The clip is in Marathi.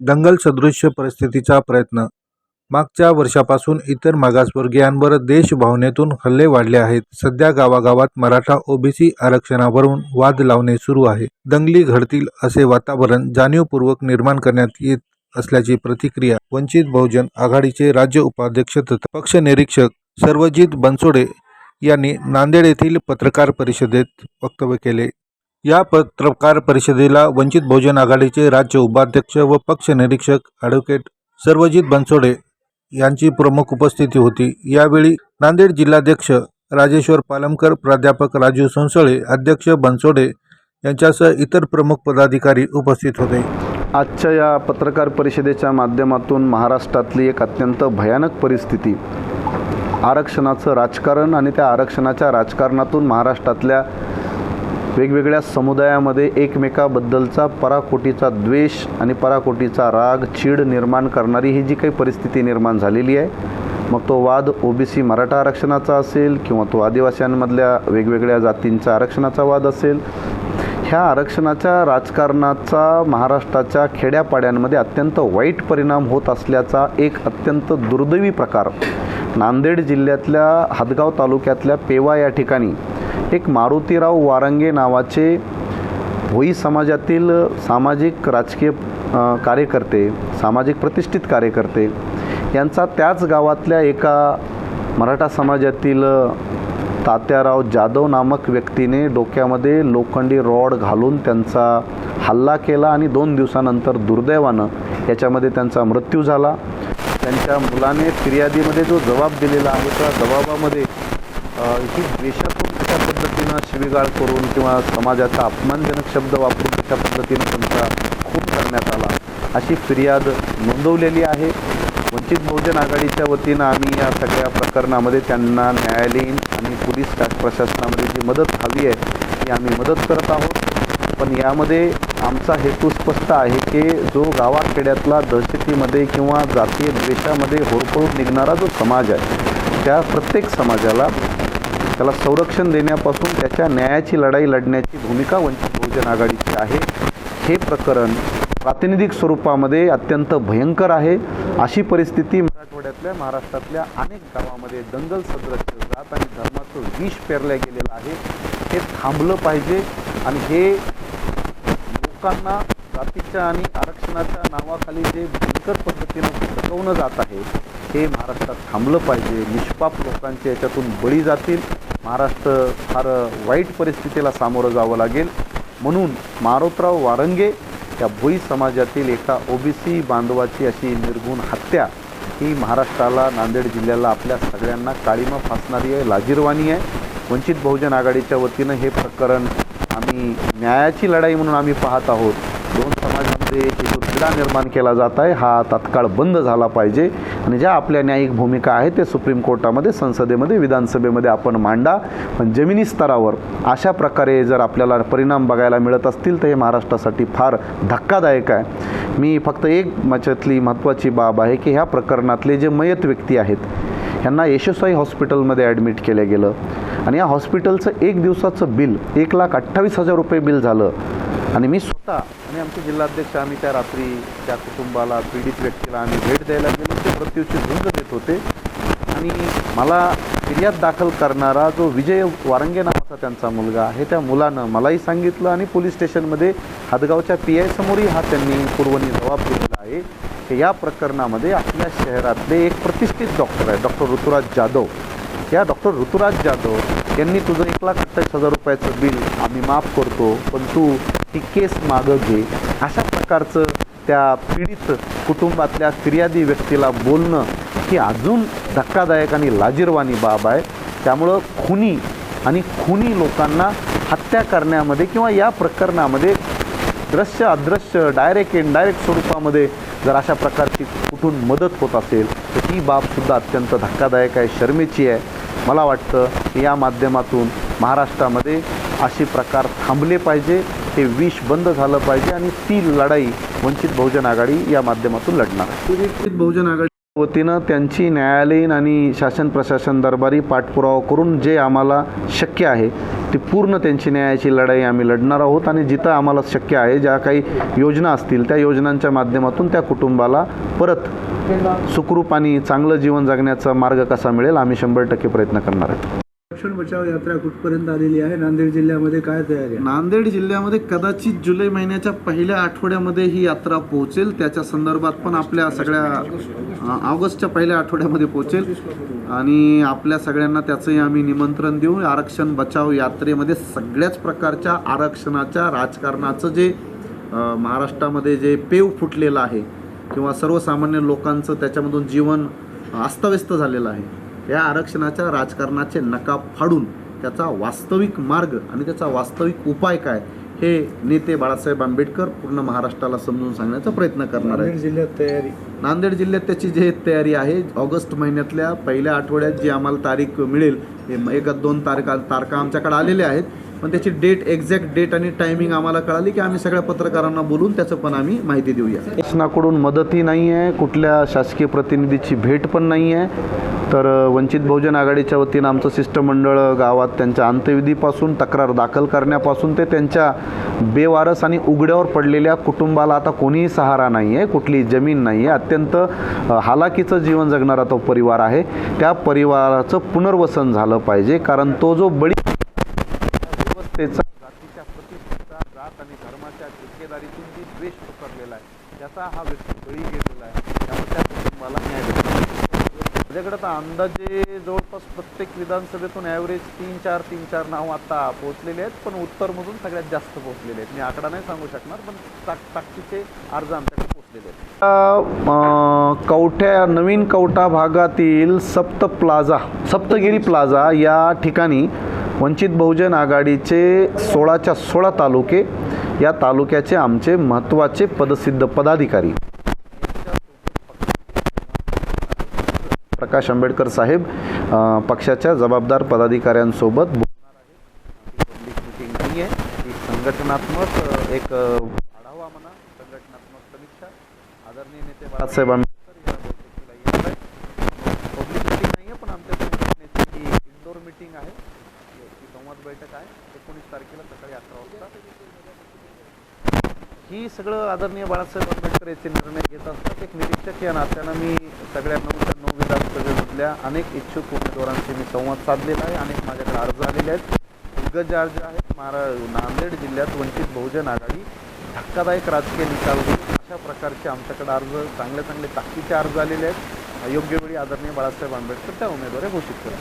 दंगल सदृश्य परिस्थितीचा प्रयत्न. मागच्या वर्षापासून इतर मागासवर्गीयांवर देशभावनेतून हल्ले वाढले आहेत. सध्या गावागावात मराठा ओबीसी आरक्षणावरून वाद लावणे सुरू आहे. दंगली घडतील असे वातावरण जाणीवपूर्वक निर्माण करण्यात येत असल्याची प्रतिक्रिया वंचित बहुजन आघाडीचे राज्य उपाध्यक्ष तथा पक्ष निरीक्षक सर्वजित बनसोडे यांनी नांदेड येथील पत्रकार परिषदेत वक्तव्य केले. या पत्रकार परिषदेला वंचित बहुजन आघाडीचे राज्य उपाध्यक्ष व पक्ष निरीक्षक ॲडव्होकेट सर्वजित बनसोडे यांची प्रमुख उपस्थिती होती. यावेळी नांदेड जिल्हाध्यक्ष राजेश्वर पालमकर प्राध्यापक राजू सोनसळे अध्यक्ष बनसोडे यांच्यासह इतर प्रमुख पदाधिकारी उपस्थित होते. आजच्या या पत्रकार परिषदेच्या माध्यमातून महाराष्ट्रातली एक अत्यंत भयानक परिस्थिती. आरक्षणाचं राजकारण आणि त्या आरक्षणाच्या राजकारणातून महाराष्ट्रातल्या वेगवेगळ्या समुदायामध्ये एकमेकाबद्दलचा पराकोटीचा द्वेष आणि पराकोटीचा राग चीड निर्माण करणारी ही जी काही परिस्थिती निर्माण झालेली आहे मग तो वाद ओबीसी मराठा आरक्षणाचा असेल किंवा तो आदिवासींमधल्या वेगवेगळ्या जातींचा आरक्षणाचा वाद असेल ह्या आरक्षणाच्या राजकारणाचा महाराष्ट्राच्या खेड्यापाड्यांमध्ये अत्यंत वाईट परिणाम होत असल्याचा एक अत्यंत दुर्दैवी प्रकार. नांदेड जिल्ह्यातल्या हदगाव तालुक्यातल्या पेवा या ठिकाणी एक मारुतीराव वारंगे नावाचे भोई समाजातील सामाजिक राजकीय कार्यकर्ते सामाजिक प्रतिष्ठित कार्यकर्ते यांचा त्याच गावातल्या एका मराठा समाजातील तात्याराव जाधव नामक व्यक्तीने डोक्यामध्ये लोखंडी रॉड घालून त्यांचा हल्ला केला आणि दोन दिवसानंतर दुर्दैवानं याच्यामध्ये त्यांचा मृत्यू झाला. त्यांच्या मुलाने फिर्यादीमध्ये जो जबाब दिलेला आहे त्या जबाबामध्ये ही द्वेषातून कशा पद्धतीनं शिवीगाळ करून किंवा समाजाचा अपमानजनक शब्द वापरून कशा पद्धतीनं त्यांचा खून करण्यात आला. अशी फिर्याद नोंदवलेली आहे. वंचित बहुजन आघाडीच्या वतीनं आम्ही या सगळ्या प्रकरणामध्ये त्यांना न्यायालयीन आणि पोलीस प्रशासनामध्ये जी मदत हवी आहे ती आम्ही मदत करत आहोत. पण यामध्ये आमचा हेतू स्पष्ट आहे की जो गावाखेड्यातला दहशतीमध्ये किंवा जातीय द्वेषामध्ये होरपळून निघणारा जो समाज आहे त्या प्रत्येक समाजाला त्याला संरक्षण देण्यापासून त्याच्या न्यायाची लढाई लढण्याची भूमिका वंचित बहुजन आघाडीची आहे. हे प्रकरण प्रातिनिधिक स्वरूपामध्ये अत्यंत भयंकर आहे. अशी परिस्थिती मराठवाड्यातल्या महाराष्ट्रातल्या अनेक गावामध्ये दंगल सदर जात आणि धर्माचं विष पेरलं गेलेलं आहे. हे थांबलं पाहिजे आणि हे लोकांना जातीच्या आणि आरक्षणाच्या नावाखाली जे भयंकर पद्धतीनं फसवणं जात आहे हे महाराष्ट्रात थांबलं पाहिजे. निष्पाप लोकांचे याच्यातून बळी जातील. महाराष्ट्र फार वाईट परिस्थितीला सामोरं जावं लागेल. म्हणून मारोतराव वारंगे या भोई समाजातील एका ओबीसी बांधवाची अशी निर्गुण हत्या ही महाराष्ट्राला नांदेड जिल्ह्याला आपल्या सगळ्यांना काळीमा फासणारी आहे लाजीरवाणी आहे. वंचित बहुजन आघाडीच्या वतीनं हे प्रकरण आम्ही न्यायाची लढाई म्हणून आम्ही पाहत आहोत. दोन समाजामध्ये एक जो निर्माण केला जात आहे. हा तात्काळ बंद झाला पाहिजे. आणि ज्या आपल्या न्यायिक भूमिका आहे ते सुप्रीम कोर्टामध्ये संसदेमध्ये विधानसभेमध्ये आपण मांडा. पण जमिनी स्तरावर अशा प्रकारे जर आपल्याला परिणाम बघायला मिळत असतील तर हे महाराष्ट्रासाठी फार धक्कादायक आहे. मी फक्त एक मच्यातली महत्त्वाची बाब आहे की ह्या प्रकरणातले जे मयत व्यक्ती आहेत ह्यांना यशस्वी हॉस्पिटलमध्ये ॲडमिट केलं गेलं. आणि या हॉस्पिटलचं एक दिवसाचं बिल एक लाख अठ्ठावीस हजार रुपये बिल झालं. आणि मी स्वतः आणि आमचे जिल्हाध्यक्ष आम्ही त्या रात्री त्या कुटुंबाला पीडित व्यक्तीला आम्ही भेट द्यायला गेलो. ते मृत्यूची झुंज देत होते. आणि मला फिर्याद दाखल करणारा जो विजय वारंगे नावाचा त्यांचा मुलगा आहे त्या मुलानं मलाही सांगितलं आणि पोलीस स्टेशनमध्ये हदगावच्या पी आय समोरही हा त्यांनी पूर्वनी जबाब दिलेला आहे. की या प्रकरणामध्ये आपल्या शहरातले एक प्रतिष्ठित डॉक्टर आहे डॉक्टर ऋतुराज जाधव. या डॉक्टर ऋतुराज जाधव यांनी तुझं एक लाख अठ्ठावीस हजार रुपयाचं बिल आम्ही माफ करतो पण तू ही केस मागं घे. अशा प्रकारचं त्या पीडित कुटुंबातल्या फिर्यादी व्यक्तीला बोलणं ही अजून धक्कादायक आणि लाजीरवाणी बाब आहे. त्यामुळं खुनी आणि खुनी लोकांना हत्या करण्यामध्ये किंवा या प्रकरणामध्ये दृश्य अदृश्य डायरेक्ट इनडायरेक्ट स्वरूपामध्ये जर अशा प्रकारची कुठून मदत होत असेल तर ही बाबसुद्धा अत्यंत धक्कादायक आहे शर्मेची आहे. मला वाटतं या माध्यमातून महाराष्ट्रामध्ये असे प्रकार थांबले पाहिजे. हे विष बंद झालं पाहिजे आणि ती लढाई वंचित बहुजन आघाडी या माध्यमातून लढणार आहे. वंचित बहुजन आघाडी वतीनं त्यांची न्यायालयीन आणि शासन प्रशासन दरबारी पाठपुरावा करून जे आम्हाला शक्य आहे ते पूर्ण त्यांची न्यायाची लढाई आम्ही लढणार आहोत आणि जिथं आम्हाला शक्य आहे ज्या काही योजना असतील त्या योजनांच्या माध्यमातून त्या कुटुंबाला परत सुखरूप आणि चांगलं जीवन जगण्याचा मार्ग कसा मिळेल आम्ही शंभर टक्के प्रयत्न करणार आहे रक्षण बचाव यात्रा कुठपर्यंत आलेली आहे? नांदेड जिल्ह्यामध्ये काय तयारी आहे? नांदेड जिल्ह्यामध्ये कदाचित जुलै महिन्याच्या पहिल्या आठवड्यामध्ये ही यात्रा पोहोचेल. त्याच्या संदर्भात पण आपल्या सगळ्या ऑगस्टच्या पहिल्या आठवड्यामध्ये पोहोचेल. आणि आपल्या सगळ्यांना त्याचंही आम्ही निमंत्रण देऊ. आरक्षण बचाव यात्रेमध्ये सगळ्याच प्रकारच्या आरक्षणाच्या राजकारणाचं जे महाराष्ट्रामध्ये जे पेव फुटलेलं आहे किंवा सर्वसामान्य लोकांचं त्याच्यामधून जीवन अस्ताव्यस्त झालेलं आहे. या आरक्षणाच्या राजकारणाचे नकाब फाडून त्याचा वास्तविक मार्ग आणि त्याचा वास्तविक उपाय काय हे नेते बाळासाहेब आंबेडकर पूर्ण महाराष्ट्राला समजून सांगण्याचा प्रयत्न करणार आहे जिल्ह्यात तयारी. नांदेड जिल्ह्यात त्याची जी तयारी आहे ऑगस्ट महिन्यातल्या पहिल्या आठवड्यात जी आम्हाला तारीख मिळेल हे एक दोन तारखा तारखा आमच्याकडे आलेल्या आहेत. पण त्याची डेट एक्झॅक्ट डेट आणि टायमिंग आम्हाला कळाली की आम्ही सगळ्या पत्रकारांना बोलून त्याचं पण आम्ही माहिती देऊया. शासनाकडून मदतही नाही आहे. कुठल्या शासकीय प्रतिनिधीची भेट पण नाही आहे. तर वंचित बहुजन आघाडीच्या वतीनं आमचं शिष्टमंडळ गावात त्यांच्या अंत्यविधीपासून तक्रार दाखल करण्यापासून ते त्यांच्या बेवारस आणि उघड्यावर पडलेल्या कुटुंबाला आता कोणीही सहारा नाही आहे कुठली जमीन नाही आहे. अत्यंत हालाकीचं जीवन जगणारा तो परिवार आहे. त्या परिवाराचं पुनर्वसन झालं पाहिजे कारण तो जो बळी व्यवस्थेचा जातीच्या प्रतिष्ठेचा जात आणि धर्माच्या ठेकेदारीतून जी द्वेष पसरलेला आहे त्याचा हा व्यक्ती बळी गेलेला आहे. त्यामुळे त्या कुटुंबाला न्याय माझ्याकडे तर अंदाजे जवळपास प्रत्येक विधानसभेतून ॲव्हरेज तीन चार तीन चार नाव आता पोहोचलेले आहेत पण उत्तरमधून सगळ्यात जास्त पोहोचलेले आहेत. मी आकडा नाही सांगू शकणार पण ताक ताकदीचे अर्ज आमच्याकडे कवठ्या नवीन कवठा भागातील सप्त प्लाझा सप्तगिरी प्लाझा या ठिकाणी वंचित बहुजन आघाडीचे सोळाच्या सोळा तालुके या तालुक्याचे आमचे महत्त्वाचे पदसिद्ध पदाधिकारी. प्रकाश आंबेडकर साहेब पक्षाच्या जबाबदार पदाधिकाऱ्यांसोबत संघटनात्मक एक आढावा म्हणा. आदरणीय नेते बाळासाहेब आंबेडकर या बैठकीला येणार आहेत पब्लिक मिटिंग नाही आहे. पण आमच्या नेत्याची इंडोर मिटिंग आहे संवाद बैठक आहे. एकोणीस तारखेला सकाळी अकरा वाजता. ही सगळं आदरणीय बाळासाहेब आंबेडकर याचे निर्णय घेत असतात. एक निरीक्षक या नात्यानं मी सगळ्या नऊच्या नऊ विधानसभेमधल्या अनेक इच्छुक उमेदवारांशी मी संवाद साधलेला आहे. अनेक माझ्याकडे अर्ज आलेले आहेत. दिग्गज अर्ज आहेत. महारा नांदेड जिल्ह्यात वंचित बहुजन आघाडी धक्कादायक राजकीय निकाल अशा प्रकारचे आमच्याकडे अर्ज चांगले चांगले ताकदीचे अर्ज आलेले आहेत. योग्य वेळी आदरणीय बाळासाहेब आंबेडकर त्या उमेदवारी घोषित करा